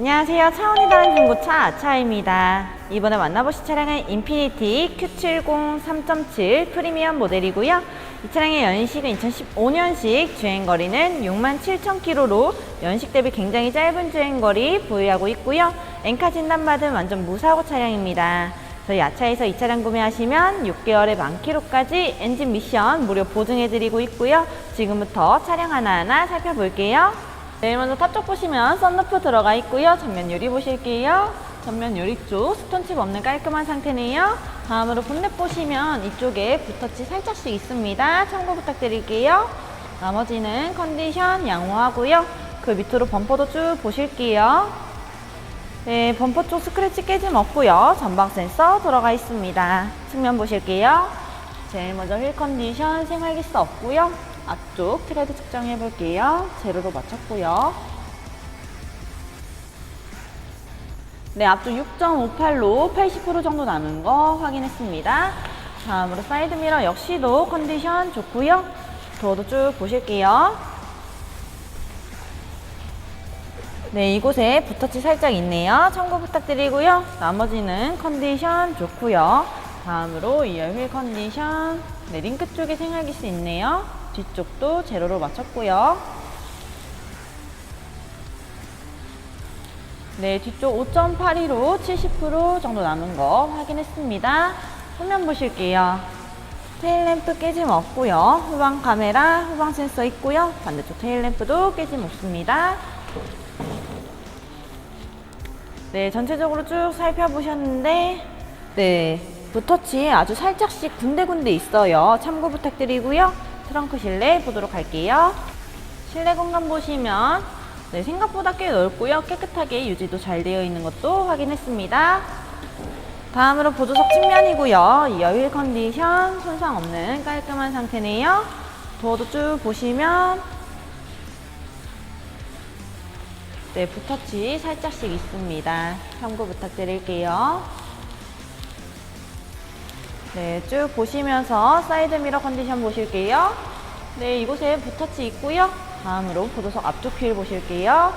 안녕하세요. 차원이 다른 중고차 아차입니다. 이번에 만나보실 차량은 인피니티 Q70 3.7 프리미엄 모델이고요. 이 차량의 연식은 2015년식 주행거리는 67,000km로 연식 대비 굉장히 짧은 주행거리 보유하고 있고요. 엔카 진단받은 완전 무사고 차량입니다. 저희 아차에서 이 차량 구매하시면 6개월에 만 킬로까지 엔진 미션 무료 보증해드리고 있고요. 지금부터 차량 하나하나 살펴볼게요. 네, 먼저 탑 쪽 보시면 썬루프 들어가 있고요. 전면 유리 보실게요. 전면 유리 쪽 스톤칩 없는 깔끔한 상태네요. 다음으로 본넷 보시면 이쪽에 붓터치 살짝씩 있습니다. 참고 부탁드릴게요. 나머지는 컨디션 양호하고요. 그 밑으로 범퍼도 쭉 보실게요. 네, 범퍼 쪽 스크래치 깨짐 없고요. 전방 센서 들어가 있습니다. 측면 보실게요. 제일 먼저 휠 컨디션 생활기스 없고요. 앞쪽 트레드 측정해 볼게요. 제로로 맞췄고요. 네, 앞쪽 6.58로 80% 정도 남은 거 확인했습니다. 다음으로 사이드 미러 역시도 컨디션 좋고요. 도어도 쭉 보실게요. 네, 이곳에 붓터치 살짝 있네요. 참고 부탁드리고요. 나머지는 컨디션 좋고요. 다음으로 2열 휠 컨디션. 네, 링크 쪽에 생활기스 있네요. 뒤쪽도 제로로 맞췄고요. 네, 뒤쪽 5.82로 70% 정도 남은 거 확인했습니다. 후면 보실게요. 테일램프 깨짐 없고요. 후방 카메라, 후방 센서 있고요. 반대쪽 테일램프도 깨짐 없습니다. 네, 전체적으로 쭉 살펴보셨는데, 네, 붓터치 아주 살짝씩 군데군데 있어요. 참고 부탁드리고요. 트렁크 실내 보도록 할게요. 실내 공간 보시면, 네, 생각보다 꽤 넓고요. 깨끗하게 유지도 잘 되어 있는 것도 확인했습니다. 다음으로 보조석 측면이고요. 이 여휠 컨디션 손상 없는 깔끔한 상태네요. 도어도 쭉 보시면, 네, 붓터치 살짝씩 있습니다. 참고 부탁드릴게요. 네, 쭉 보시면서 사이드 미러 컨디션 보실게요. 네, 이곳에 붓터치 있고요. 다음으로 보조석 앞쪽 휠 보실게요.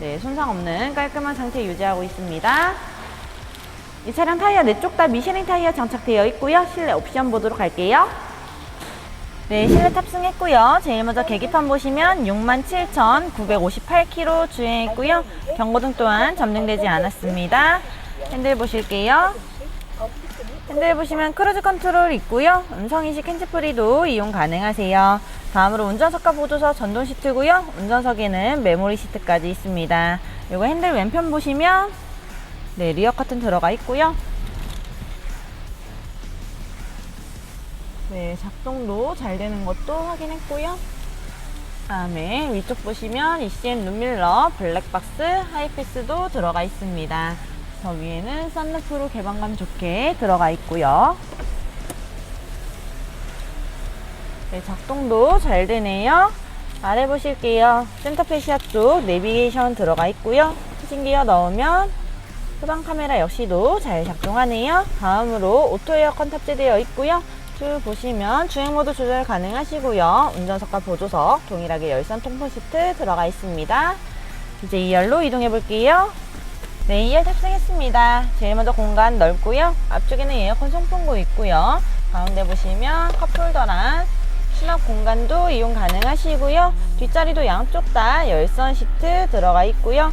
네, 손상 없는 깔끔한 상태 유지하고 있습니다. 이 차량 타이어 네 쪽 다 미쉐린 타이어 장착되어 있고요. 실내 옵션 보도록 할게요. 네, 실내 탑승했고요. 제일 먼저 계기판 보시면 67,958km 주행했고요. 경고등 또한 점등되지 않았습니다. 핸들 보실게요. 핸들 보시면 크루즈 컨트롤 있고요. 음성인식 핸즈프리도 이용 가능하세요. 다음으로 운전석과 보조석 전동 시트고요. 운전석에는 메모리 시트까지 있습니다. 이거 핸들 왼편 보시면 네, 리어 커튼 들어가 있고요. 네, 작동도 잘 되는 것도 확인했고요. 다음에 위쪽 보시면 ECM 룸밀러, 블랙박스, 하이패스도 들어가 있습니다. 저 위에는 썬루프로 개방감 좋게 들어가 있고요. 네, 작동도 잘 되네요. 아래 보실게요. 센터 페시아 쪽 내비게이션 들어가 있고요. 추진기어 넣으면 후방 카메라 역시도 잘 작동하네요. 다음으로 오토 에어컨 탑재되어 있고요. 쭉 보시면 주행 모드 조절 가능하시고요. 운전석과 보조석 동일하게 열선 통풍 시트 들어가 있습니다. 이제 2열로 이동해 볼게요. 네, 2열 탑승했습니다. 제일 먼저 공간 넓고요. 앞쪽에는 에어컨 송풍구 있고요. 가운데 보시면 컵홀더랑 수납 공간도 이용 가능하시고요. 뒷자리도 양쪽 다 열선 시트 들어가 있고요.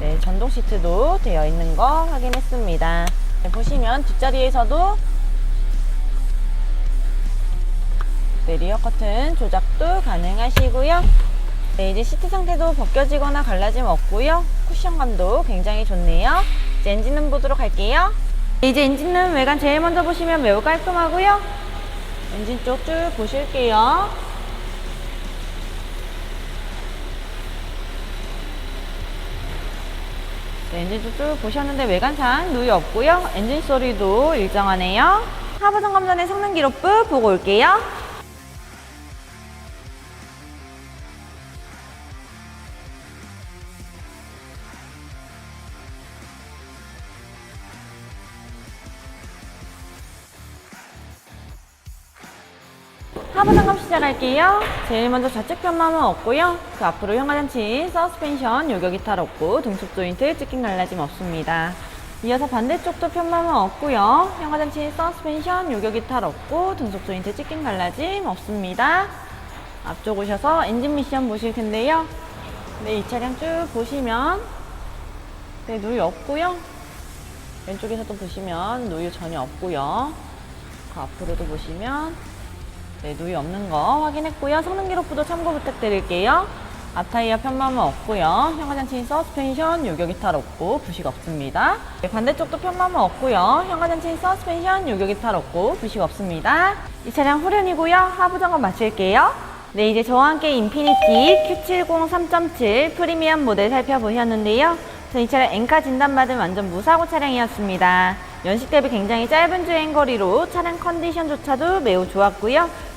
네, 전동 시트도 되어 있는 거 확인했습니다. 네, 보시면 뒷자리에서도 네, 리어 커튼 조작도 가능하시고요. 네, 이제 시트 상태도 벗겨지거나 갈라짐 없고요. 쿠션감도 굉장히 좋네요. 이제 엔진룸 보도록 할게요. 네, 이제 엔진룸 외관 제일 먼저 보시면 매우 깔끔하고요. 엔진 쪽 쭉 보실게요. 네, 엔진 쪽 쭉 보셨는데 외관상 누이 없고요. 엔진 소리도 일정하네요. 하부 점검 전에 성능 기록부 보고 올게요. 하부 점검 시작할게요. 제일 먼저 좌측 편마모 없고요. 그 앞으로 현관장치, 서스펜션, 요격 이탈 없고 등속 조인트 찍힌 갈라짐 없습니다. 이어서 반대쪽도 편마모 없고요. 현관장치, 서스펜션, 요격 이탈 없고 등속 조인트 찍힌 갈라짐 없습니다. 앞쪽 오셔서 엔진 미션 보실 텐데요. 네, 이 차량 쭉 보시면 네, 누유 없고요. 왼쪽에서도 보시면 누유 전혀 없고요. 그 앞으로도 보시면 네, 누유 없는 거 확인했고요. 성능 기록부도 참고 부탁드릴게요. 앞타이어 편마모 없고요. 현관장치 서스펜션 요격 이탈 없고 부식 없습니다. 네, 반대쪽도 편마모 없고요. 현관장치 서스펜션 요격 이탈 없고 부식 없습니다. 이 차량 후륜이고요. 하부 점검 마칠게요. 네, 이제 저와 함께 인피니티 Q70 3.7 프리미엄 모델 살펴보셨는데요. 전이 차량 엔카 진단받은 완전 무사고 차량이었습니다. 연식 대비 굉장히 짧은 주행 거리로 차량 컨디션조차도 매우 좋았고요.